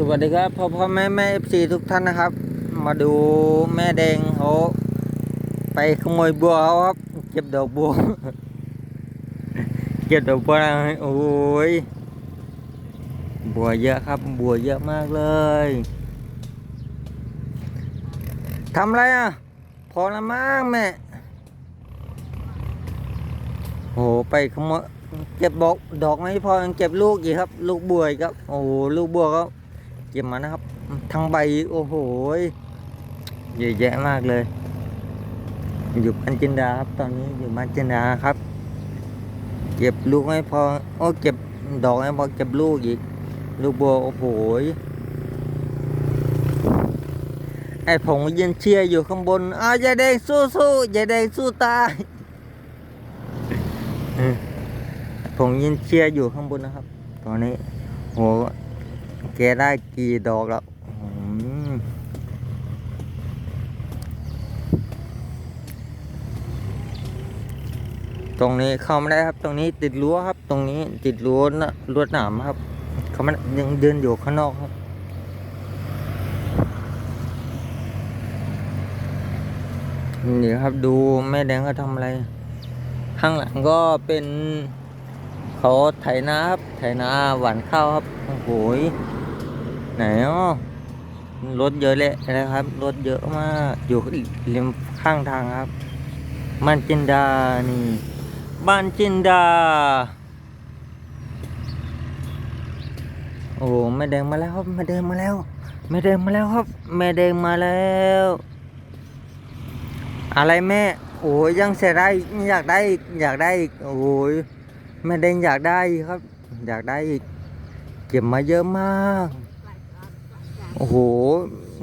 สวัสดีครับพ่อพ่อแม่แม่เอฟซีทุกท่านนะครับ มาดูแม่แดงเขาไปขโมยบัวเขาครับ เก็บดอกบัว เก็บดอกบัวโอ้ยบัวเยอะครับ บัวเยอะมากเลยทำอะไรอะ พอละมั้งแม่โหไปขโมยเก็บดอกดอกไม่พอยังเก็บลูกอีกครับ ลูกบัวอีกครับ โอ้ลูกบัวก็เก็บมานะครับ ทั้งใบโอ้โหเยอะแยะมากเลย อยู่บ้านจินดาครับ ตอนนี้อยู่บ้านจินดาครับ เก็บลูกไม่พอโอ้เก็บดอกไม่พอเก็บลูกอีก ลูกบัวโอ้โหไอ้ผมยืนเชียร์อยู่ข้างบนอ้าวยายแดงสู้สู้ยายแดงสู้ตายผมยืนเชียร์อยู่ข้างบนนะครับ ตอนนี้โห แกได้กี่ดอกแล้วตรงนี้เข้าไม่ได้ครับ ตรงนี้ติดรั้วครับ ตรงนี้ติดรั้วนะรั้วหนามครับ เขามันยังเดินอยู่ข้างนอกครับ นี่ครับดูแม่แดงเขาทำอะไร ข้างหลังก็เป็นเขาไถนาครับไถนาหวานข้าวครับ โอ้โห ไหนอ๋อรถเยอะเลยนะครับ รถเยอะมาก อยู่ริมข้างทางครับ บ้านจินดา นี่ บ้านจินดา โอ้แม่แดงมาแล้วครับแม่แดงมาแล้วแม่แดงมาแล้วครับแม่แดงมาแล้ว อะไรแม่ โอ้ยยังเสียได้อยากได้อีกอยากได้อีกโอ้ยแม่เด้งอยากได้ครับ อยากได้อีกเก็บมาเยอะมาก โอ้โห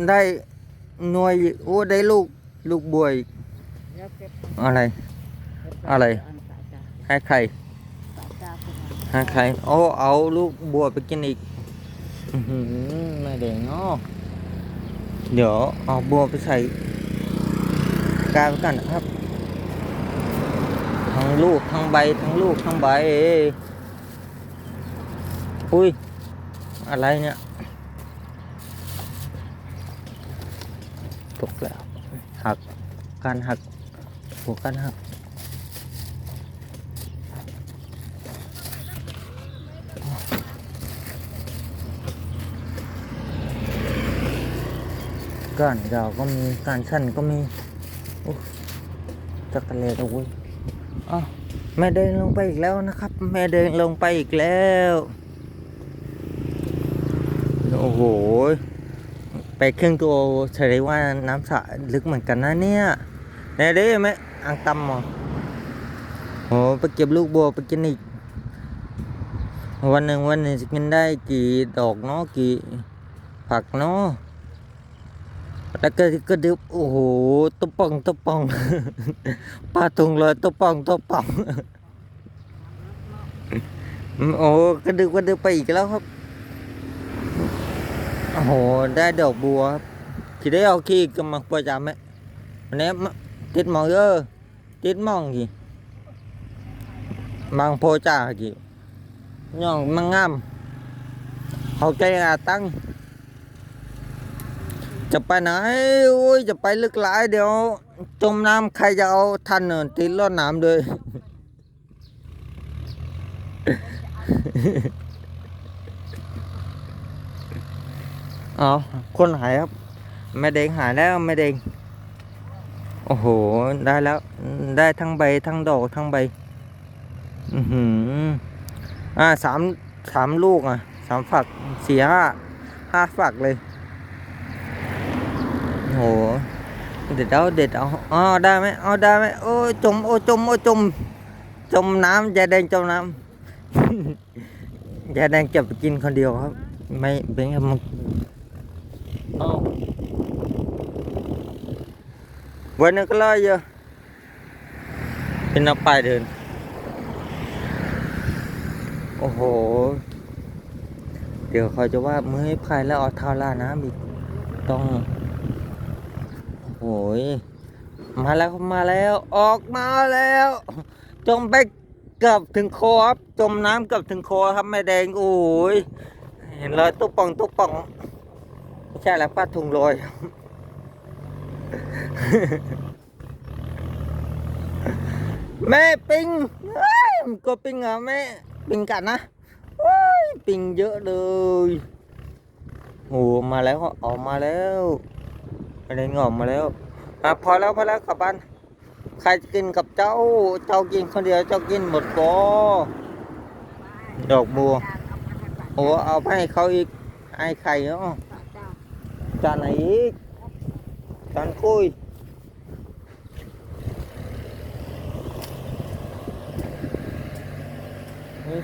ได้หน่วยโอ้ได้ลูกลูกบวยอะไร อะไร ให้ใครให้ใครโอ้เอาลูกบัวไปกินอีกหือแม่เด้งเนาะเดี๋ยวเอาบัวไปใส่กาไว้กันนะครับ ทั้งลูกทั้งใบทั้งลูกทั้งใบอุ้ยอะไรเนี่ย ตกแล้วหักการหักหัวการหักก้านยาวก็มีกานสั้นก็มีจักรเลดโอ้ยอ้าวแม่เดินลงไปอีกแล้วนะครับ แม่เดินลงไปอีกแล้ว โอ้โห ไปเครึ่องตัวแสดงว่าน้ำสระลึกเหมือนกันนะเนี่ยแน่เด้ไหมอ่างตำมอโอ้ไปเก็บลูกบัวไปกินอีก วันหนึ่งวันหนึ่งจะกินได้กี่ดอกเนาะกี่ผักเนาะแล้วก็ก็ดึบโอ้โหตุ๊ป่องตุ๊ป่องปลาตุงเลยตุ๊ป่องตุ๊ป่องโอ้กระดึบกระดึบไปอีกแล้วครับ โอ้โห ได้ดอกบัวครับที่ได้เอาขี้ก็มาประจำไหมวันนี้ติดมองเออติดมองกี่บางโพจ่ากี่ย่องมังงามเขาใจอาตั้ง จะไปไหนโอ้ยจะไปลึกหลายเดี๋ยว จมน้ำใครจะเอาทันเนินติดรอดน้ำเลย เอาคนหายครับแม่เด้งหายแล้วแม่เด้งโอ้โห ได้แล้ว ได้ทั้งใบทั้งดอกทั้งใบ อือหือ อ่าสามสามลูกอะสามฝักสี่ห้าห้าฝักเลยโห เด็ดเอาเด็ดเอาอ๋อได้ไหมเอาได้ไหมโอ้จมโอ้จมโอ้จม จมน้ำยายแดงจมน้ำยายแดงเก็บไปกินคนเดียวครับ ไม่เป็นไงมัน เอาวันนึงก็เลยเยอะเป็นนับไปเดิน โอ้โห เดี๋ยวเขาจะว่ามือให้พายแล้วเอาเท้าล่าน้ำอีกต้อง โอ้ยมาแล้วมาแล้ว ออกมาแล้ว จมไปเกือบถึงคอครับจมน้ำเกือบถึงคอครับแม่แดงโอ้ยเห็นรอยตุ๊บป่องตุ๊บป่อง ใช่แล้วป้าทุงลอยแม่ปิงก็ปิงเหรอะแม่ปิงกัดนะปิงเยอะเลยโอ้มาแล้วออกมาแล้วอะไรงออกมาแล้วอะพอแล้วพอแล้วกลับบ้านใครกินกับเจ้า เจ้ากินคนเดียวเจ้ากินหมดปอดอกบัวโอ้เอาไปให้เขาอีกไอ้ไข่เนาะ จานไหนอีกจานกุ้ยนี่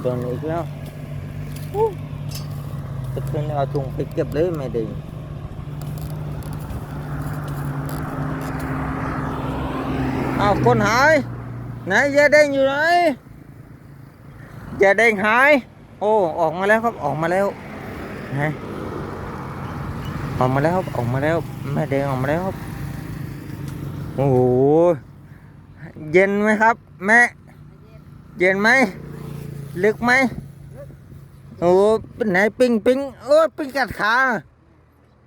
โดนอีกแล้วอู้จะขึ้น โอ้ ออกมาแล้วครับ ออกมาแล้วฮะออกมาแล้วครับ ออกมาแล้ว แม่แดงออกมาแล้วครับ โอ้โห เย็นไหมครับ แม่ เย็นไหม ลึกไหม โอ้เป็นไหนปิ้งปิ้งโอ้ปิ้งกัดขา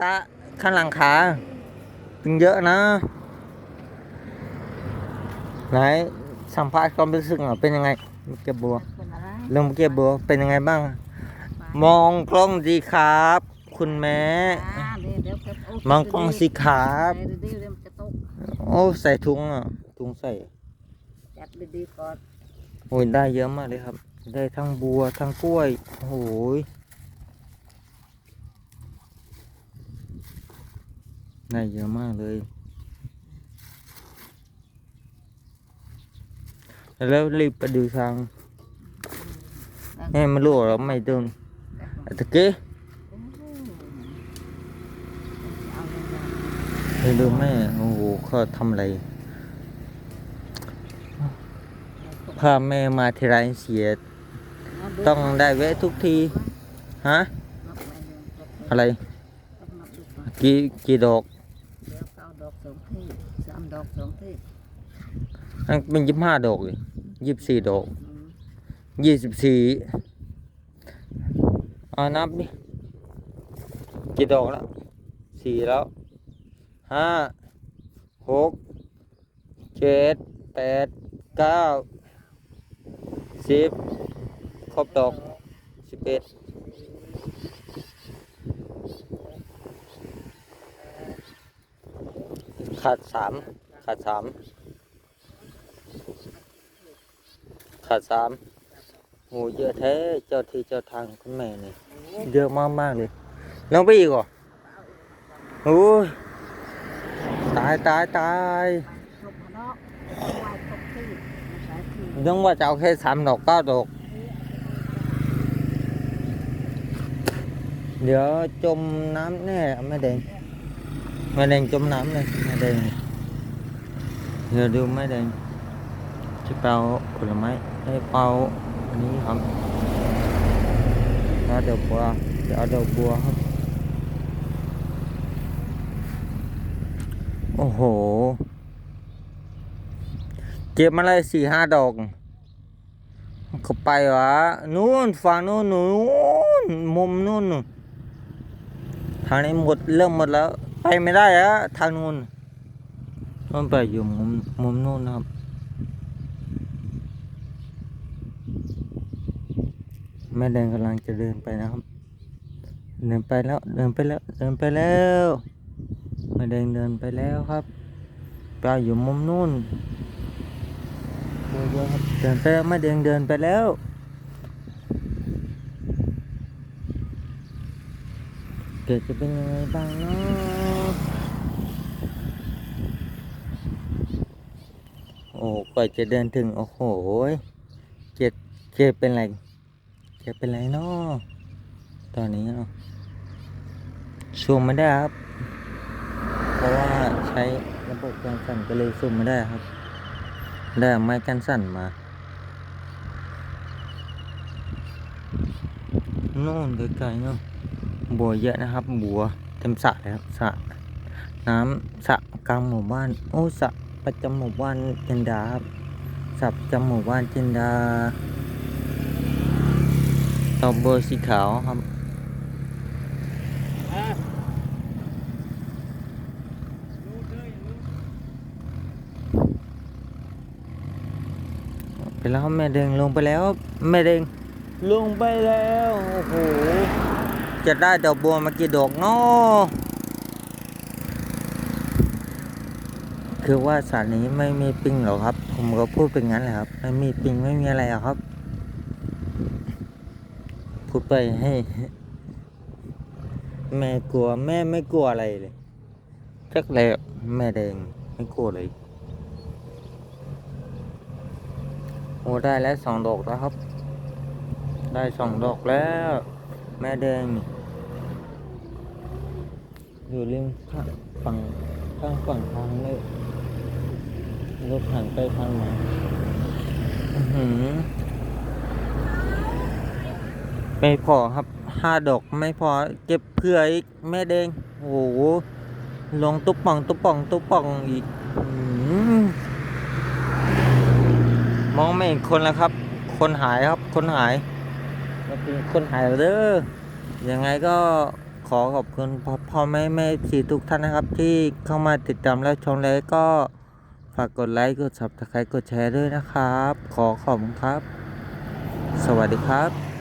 ตาข้างหลังขาปิ้งเยอะนะ ไหนสัมภาษณ์ความรู้สึกเป็นยังไงเก็บบัว เป็นอะไรเรื่องเก็บบัวเป็นยังไงบ้าง มองกล้องดีครับ คุณแม่อ่าเดี๋ยวเดี๋ยวเก็บโมองกล้องสิครับเดี๋ยวเดี๋ยวเดี๋ยวมันจะตกโอ้ใส่ถุงอะ ถุงใส่จัดดีๆก่อนโอ้ยได้เยอะมากเลยครับ ได้ทั้งบัวทั้งกล้วย โอ้โหยได้เยอะมากเลย แล้วรีบไปดูทาง ให้มันรู้แล้วไม่เดินอะตะเกีเอาเลยนะให้ดูแม่โอ้โหเขาทำอะไรพาแม่มาทีไรเสีย ต้องได้แวะทุกที ฮะ อะไร กี่กี่ดอกเก้าดอกสองที่สามดอกสองที่อันเป็นยี่สิบห้าดอกเลยยี่สิบสี่ดอก ยี่สิบสี่อานับดิกี่ดอกแล้วสี่แล้วห้าหกเจ็ดแปดเก้าสิบครบดอกสิบเอ็ดขาดสามขาดสามขาดสาม โหเยอะแท้เจ้าที่เจ้าทางคุณแม่นี่เยอะมากมากๆเลยลงไปอีกเหรอโอ้ยตายต นี้ครับเอาดอกบัวจะเอาดอกบัวครับ โอ้โห เก็บมาเลยสี่ห้าดอกก็ไปวะนู่นฝั่งนู่นนู่นมุมนู่นทางนี้หมดเริ่มหมดแล้ว ไปไม่ได้แะทางนู้นมันไปอยู่มุมมุมนู่นครับ แม่แดงกำลังจะเดินไปนะครับ เดินไปแล้วเดินไปแล้วเดินไปแล้วแม่แดงเดินไปแล้วครับไปอยู่มุมนู่นเดินไปแล้วแม่แดงเดินไปแล้วเกิดจะเป็นยังไงบ้างเนาะโอ้กว่าจะเดินถึงโอ้โหเจ็ดเจ็ดเป็นไร จ็ดเป็นไรเนาะตอนนี้เนาะซูมไม่ได้ครับ เพราะว่าใช้ระบบการสั่นก็เลยซูมไม่ได้ครับ ได้ไม้กันสั่นมาโน่นไกลๆเนาะบัวเยอะนะครับ บัวเต็มสระเลยครับสระน้ำสระกลางหมู่บ้าน โอ้สระประจำหมู่บ้านจินดาครับสระประจำหมู่บ้านจินดา อกบัวสีขาวครับอะไปแล้วแม่แดงลงไปแล้วแม่แดงลงไปแล้วโอ้โหจะได้ดอกบัวมากี่ดอกเนาะคือว่าสารนี้ไม่มีปิงหรอกครับ ผมก็พูดเป็นงั้นแหละครับ ไม่มีปิงไม่มีอะไรหรอกครับ พูดไปให้ แม่กลัวแม่ไม่กลัวอะไรเลยจักแล้วแม่แดงไม่กลัวเลยโอ้ได้แล้วสองดอกแล้วครับ ได้สองดอกแล้ว แม่แดงนี่อยู่ริมข้างฝั่งข้างฝั่งทางเลยรถผ่านไปผ่านมาอื้อหือ ไม่พอครับห้าดอกไม่พอเก็บเพื่ออีกแม่แดงโอ้โหลงตุ๊บป่องตุ๊บป่องตุ๊บป่องอีกมองไม่เห็นคนแล้วครับ คนหายครับ คนหายมาเป็นคนหายแล้วเด้อยังไงก็ขอขอบคุณพ่อพอแม่แม่สีทุกท่านนะครับ ที่เข้ามาติดตามและชมแล้วก็ฝากกดไลค์กด subscribe กดแชร์ด้วยนะครับ ขอขอบคุณครับ สวัสดีครับ